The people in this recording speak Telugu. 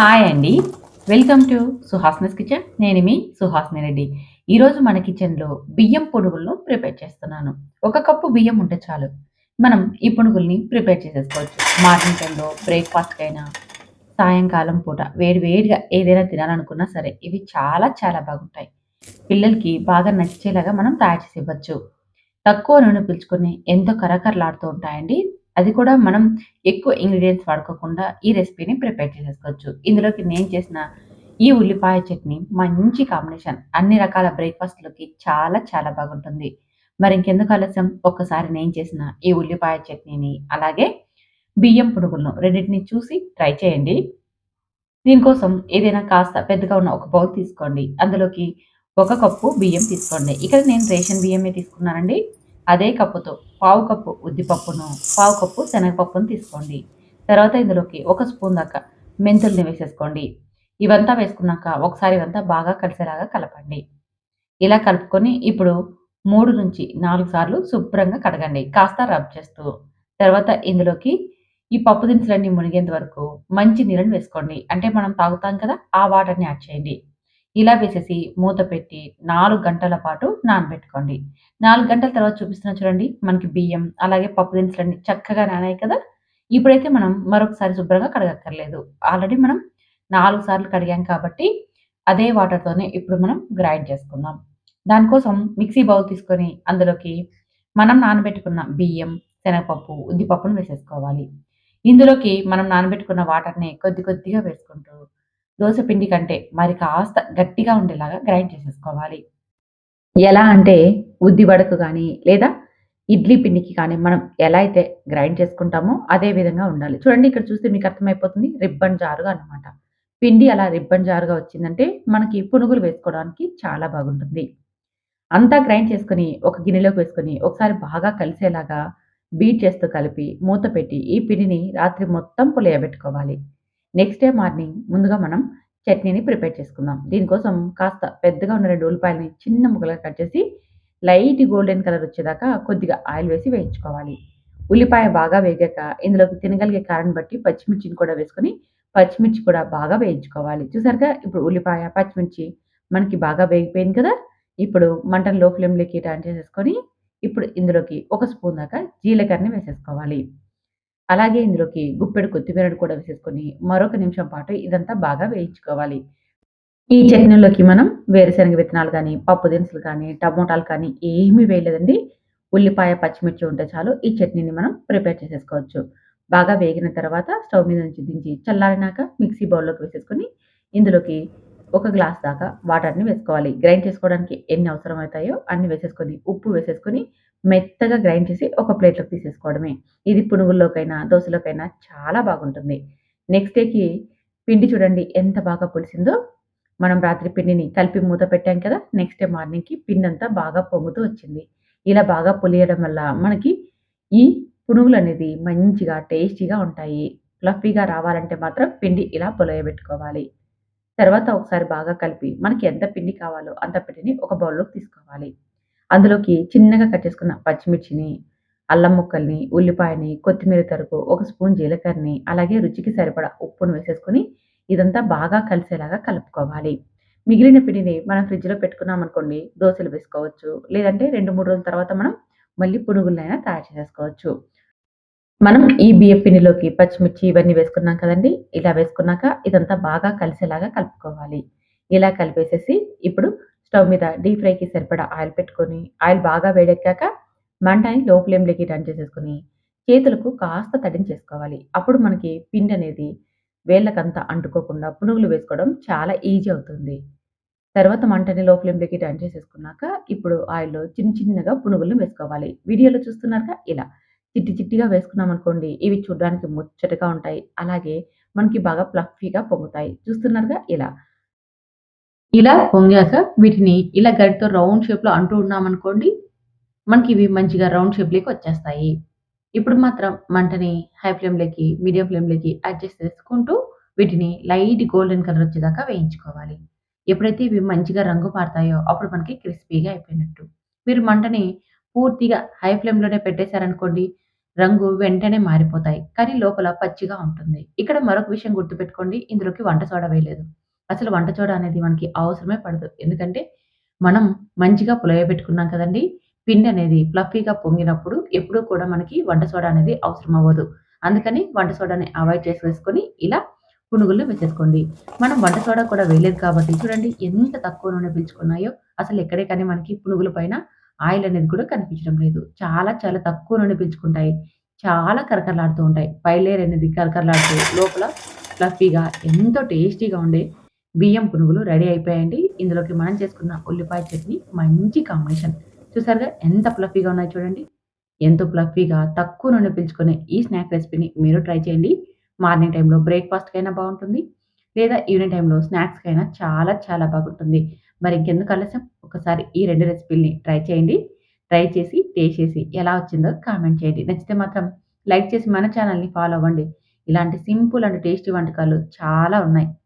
హాయ్ అండి. Welcome to Suhasini's kitchen. నేను మీ సుహాస్ని రెడ్డి. ఈరోజు మన కిచెన్‌లో బియ్యం పునుగులను ప్రిపేర్ చేస్తున్నాను. ఒక కప్పు బియ్యం ఉంటే చాలు. మనం ఈ పునుగుల్ని ప్రిపేర్ చేసేసుకోవచ్చు. మార్నింగ్ టైంలో బ్రేక్ఫాస్ట్కి అయినా సాయంకాలం పూట వేడి వేడిగా ఏదైనా తినాలనుకున్నా సరే, ఇవి చాలా చాలా బాగుంటాయి. పిల్లలకి బాగా నచ్చేలాగా మనం తయారు చేసి ఇవ్వచ్చు. తక్కువ నూనె పీల్చుకొని ఎంతో కరకరలాడుతూ ఉంటాయండి. అది కూడా మనం ఎక్కువ ఇంగ్రీడియంట్స్ వాడుకోకుండా ఈ రెసిపీని ప్రిపేర్ చేసేసుకోవచ్చు. ఇందులోకి నేను చేసిన ఈ ఉల్లిపాయ చట్నీ మంచి కాంబినేషన్. అన్ని రకాల బ్రేక్‌ఫాస్ట్‌లోకి చాలా చాలా బాగుంటుంది. మరి ఇంకెందుకు ఆలస్యం ఒక్కసారి నేను చేసిన ఈ ఉల్లిపాయ చట్నీని, అలాగే బియ్యం పునుగులను రెండింటిని చూసి ట్రై చేయండి. దీనికోసం ఏదైనా కాస్త పెద్దగా ఉన్న ఒక బౌల్ తీసుకోండి. అందులోకి ఒక కప్పు బియ్యం తీసుకోండి. ఇక్కడ నేను రేషన్ బియ్యమే తీసుకున్నానండి. అదే కప్పుతో పావు కప్పు ఉద్దిపప్పును, పావు కప్పు శనగపప్పును తీసుకోండి. తర్వాత ఇందులోకి ఒక స్పూన్ దాకా మెంతుల్ని వేసేసుకోండి. ఇవంతా వేసుకున్నాక ఒకసారి ఇవంతా బాగా కలిసేలాగా కలపండి. ఇలా కలుపుకొని ఇప్పుడు 3-4 సార్లు శుభ్రంగా కడగండి. కాస్త రబ్ చేస్తూ. తర్వాత ఇందులోకి ఈ పప్పు దినుసులన్నీ మునిగేంత వరకు మంచి నీళ్ళని వేసుకోండి. అంటే మనం తాగుతాం కదా! ఆ వాటర్‌ని యాడ్ చేయండి. ఇలా వేసేసి మూత పెట్టి నాలుగు గంటల పాటు నానబెట్టుకోండి. నాలుగు గంటల తర్వాత చూపిస్తున్నా చూడండి. మనకి బియ్యం, అలాగే పప్పు దినుసులన్నీ చక్కగా నానాయి కదా! ఇప్పుడైతే మనం మరొకసారి శుభ్రంగా కడగక్కర్లేదు. ఆల్రెడీ మనం నాలుగు సార్లు కడిగాం కాబట్టి, అదే వాటర్‌తోనే ఇప్పుడు మనం గ్రైండ్ చేసుకుందాం. దానికోసం మిక్సీ బౌల్ తీసుకొని అందులోకి మనం నానబెట్టుకున్న బియ్యం, శనగపప్పు, ఉద్దిపప్పును వేసేసుకోవాలి. ఇందులోకి మనం నానబెట్టుకున్న వాటర్‌ని కొద్ది కొద్దిగా వేసుకుంటూ దోస పిండి కంటే మరి కాస్త గట్టిగా ఉండేలాగా గ్రైండ్ చేసేసుకోవాలి. ఎలా అంటే ఉద్ది వడకు లేదా ఇడ్లీ పిండికి కానీ మనం ఎలా అయితే గ్రైండ్ చేసుకుంటామో అదే విధంగా ఉండాలి. చూడండి ఇక్కడ చూస్తే మీకు అర్థమైపోతుంది. రిబ్బన్ జారుగా అనమాట పిండి అలా రిబ్బన్ జారుగా వచ్చిందంటే మనకి పునుగులు వేసుకోవడానికి చాలా బాగుంటుంది. అంతా గ్రైండ్ చేసుకొని ఒక గిన్నెలోకి వేసుకొని ఒకసారి బాగా కలిసేలాగా బీట్ చేస్తూ కలిపి మూత పెట్టి ఈ పిండిని రాత్రి మొత్తం పులియబెట్టుకోవాలి. నెక్స్ట్ డే మార్నింగ్ ముందుగా మనం చట్నీని ప్రిపేర్ చేసుకుందాం. దీనికోసం కాస్త పెద్దగా ఉన్న రెండు ఉల్లిపాయలని చిన్న ముక్కలుగా కట్ చేసి లైట్ గోల్డెన్ కలర్ వచ్చేదాకా కొద్దిగా ఆయిల్ వేసి వేయించుకోవాలి. ఉల్లిపాయ బాగా వేగాక ఇందులోకి తినగలిగే కారాన్ని బట్టి పచ్చిమిర్చిని కూడా వేసుకొని పచ్చిమిర్చి కూడా బాగా వేయించుకోవాలి. చూసారుగా ఇప్పుడు ఉల్లిపాయ, పచ్చిమిర్చి మనకి బాగా వేగిపోయింది కదా! ఇప్పుడు మంటను లో ఫ్లేమ్‌లోకి టర్న్ చేసేసుకొని ఇప్పుడు ఇందులోకి ఒక స్పూన్ దాకా జీలకర్రని వేసేసుకోవాలి. అలాగే ఇందులోకి గుప్పెడు కొత్తిమీరను కూడా వేసేసుకొని మరొక నిమిషం పాటు ఇదంతా బాగా వేయించుకోవాలి. ఈ చట్నీలోకి మనం వేరుశనగ విత్తనాలు కానీ పప్పు దినుసులు కానీ, టమోటాలు కానీ ఏమీ వేయలేదండి. ఉల్లిపాయ, పచ్చిమిర్చి ఉంటే చాలు ఈ చట్నీని మనం ప్రిపేర్ చేసేసుకోవచ్చు. బాగా వేగిన తర్వాత స్టవ్ మీద నుంచి దించి చల్లారినాక మిక్సీ బౌల్‌లోకి వేసేసుకొని ఇందులోకి ఒక గ్లాస్ దాకా వాటర్‌ని వేసుకోవాలి. గ్రైండ్ చేసుకోవడానికి ఎన్ని అవసరం అవుతాయో అన్ని వేసేసుకొని, ఉప్పు వేసేసుకొని మెత్తగా గ్రైండ్ చేసి ఒక ప్లేట్‌లోకి తీసేసుకోవడమే. ఇది పునుగుల్లోకైనా, దోశలోకైనా చాలా బాగుంటుంది. నెక్స్ట్ డేకి పిండి చూడండి ఎంత బాగా పులిసిందో. మనం రాత్రి పిండిని కలిపి మూత పెట్టాం కదా! నెక్స్ట్ డే మార్నింగ్‌కి పిండి అంతా బాగా పొంగుతూ వచ్చింది. ఇలా బాగా పులియడం వల్ల మనకి ఈ పునుగులు అనేది మంచిగా టేస్టీగా ఉంటాయి. ఫ్లఫీగా రావాలంటే మాత్రం పిండి ఇలా పులియబెట్టుకోవాలి. తర్వాత ఒకసారి బాగా కలిపి మనకి ఎంత పిండి కావాలో అంత పిండిని ఒక బౌల్‌లోకి తీసుకోవాలి. అందులోకి చిన్నగా కట్ చేసుకున్న పచ్చిమిర్చిని, అల్లం ముక్కల్ని, ఉల్లిపాయని, కొత్తిమీర తరుపు ఒక స్పూన్ జీలకర్రని, అలాగే రుచికి సరిపడా ఉప్పును వేసేసుకొని ఇదంతా బాగా కలిసేలాగా కలుపుకోవాలి. మిగిలిన పిండిని మనం ఫ్రిడ్జ్‌లో పెట్టుకున్నామనుకోండి దోసలు వేసుకోవచ్చు. లేదంటే 2, 3 రోజుల తర్వాత మనం మళ్ళీ పునుగులైనా తయారు చేసేసుకోవచ్చు. మనం ఈ బియ్యం పిండిలోకి పచ్చిమిర్చి ఇవన్నీ వేసుకున్నాం కదండీ! ఇలా వేసుకున్నాక ఇదంతా బాగా కలిసేలాగా కలుపుకోవాలి. ఇలా కలిపేసేసి ఇప్పుడు స్టవ్ మీద డీప్ ఫ్రైకి సరిపడా ఆయిల్ పెట్టుకొని, ఆయిల్ బాగా వేడెక్కాక మంటని లో ఫ్లేమ్‌లోకి రన్ చేసేసుకొని చేతులకు కాస్త తడిని చేసుకోవాలి. అప్పుడు మనకి పిండి అనేది వేళ్ళకంతా అంటుకోకుండా పునుగులు వేసుకోవడం చాలా ఈజీ అవుతుంది. తర్వాత మంటని లో ఫ్లేమ్‌లోకి టర్న్ చేసేసుకున్నాక ఇప్పుడు ఆయిల్‌లో చిన్న చిన్నగా పునుగులను వేసుకోవాలి. వీడియోలో చూస్తున్నారుగా ఇలా. చిట్టి చిట్టిగా వేసుకున్నామనుకోండి ఇవి చూడడానికి ముచ్చటగా ఉంటాయి. అలాగే మనకి బాగా ప్లఫీగా పొంగుతాయి. చూస్తున్నారుగా ఇలా. ఇలా పొంగాక వీటిని ఇలా గరిటెతో రౌండ్ షేప్‌లో అంటూ ఉన్నామనుకోండి మనకి ఇవి మంచిగా రౌండ్ షేప్‌లోకి వచ్చేస్తాయి. ఇప్పుడు మాత్రం మంటని హై ఫ్లేమ్‌లోకి, మీడియం ఫ్లేమ్‌లోకి అడ్జస్ట్ చేసుకుంటూ వీటిని లైట్ గోల్డెన్ కలర్ వచ్చేదాకా వేయించుకోవాలి. ఎప్పుడైతే ఇవి మంచిగా రంగు మారతాయో అప్పుడు మనకి క్రిస్పీగా అయిపోయినట్టు. మీరు మంటని పూర్తిగా హై ఫ్లేమ్‌లోనే పెట్టేశారనుకోండి రంగు వెంటనే మారిపోతాయి. కానీ లోపల పచ్చిగా ఉంటుంది. ఇక్కడ మరొక విషయం గుర్తుపెట్టుకోండి. ఇందులోకి వంట సోడా వేయలేదు. అసలు వంట చోడ అనేది మనకి అవసరమే పడదు. ఎందుకంటే మనం మంచిగా పులయబెట్టుకున్నాం కదండీ! పిండి అనేది ఫ్లఫీగా పొంగినప్పుడు ఎప్పుడూ కూడా మనకి వంట సోడా అనేది అవసరం అవ్వదు. అందుకని వంట సోడాని అవాయిడ్ చేసేసుకొని ఇలా పునుగులు వేసేసుకోండి. మనం వంట సోడా కూడా వేయలేదు కాబట్టి చూడండి ఎంత తక్కువ నూనె పీల్చుకున్నాయో. అసలు ఎక్కడే కానీ మనకి పునుగుల పైన ఆయిల్ అనేది కూడా కనిపించడం లేదు. చాలా చాలా తక్కువ నూనె పీల్చుకుంటాయి. చాలా కరకరలాడుతూ ఉంటాయి. పై లేయర్ అనేది కరకరలాడుతూ లోపల ఫ్లఫీగా ఎంతో టేస్టీగా ఉండే బియ్యం పునుగులు రెడీ అయిపోయాయండి. ఇందులోకి మనం చేసుకున్న ఉల్లిపాయ చట్నీ మంచి కాంబినేషన్. చూసారుగా ఎంత ఫ్లఫీగా ఉన్నాయో చూడండి. ఎంతో ఫ్లఫీగా తక్కువ నూనె పిలుచుకునే ఈ స్నాక్ రెసిపీని మీరు ట్రై చేయండి. మార్నింగ్ టైంలో బ్రేక్‌ఫాస్ట్‌కైనా బాగుంటుంది లేదా ఈవినింగ్ టైంలో స్నాక్స్‌కైనా చాలా చాలా బాగుంటుంది. మరి ఇంకెందుకు ఆలస్యం ఒకసారి ఈ రెండు రెసిపీల్ని ట్రై చేయండి. ట్రై చేసి టేస్ట్ చేసి ఎలా వచ్చిందో కామెంట్ చేయండి. నచ్చితే మాత్రం లైక్ చేసి మన ఛానల్ని ఫాలో అవ్వండి. ఇలాంటి సింపుల్ అండ్ టేస్టీ వంటకాలు చాలా ఉన్నాయి.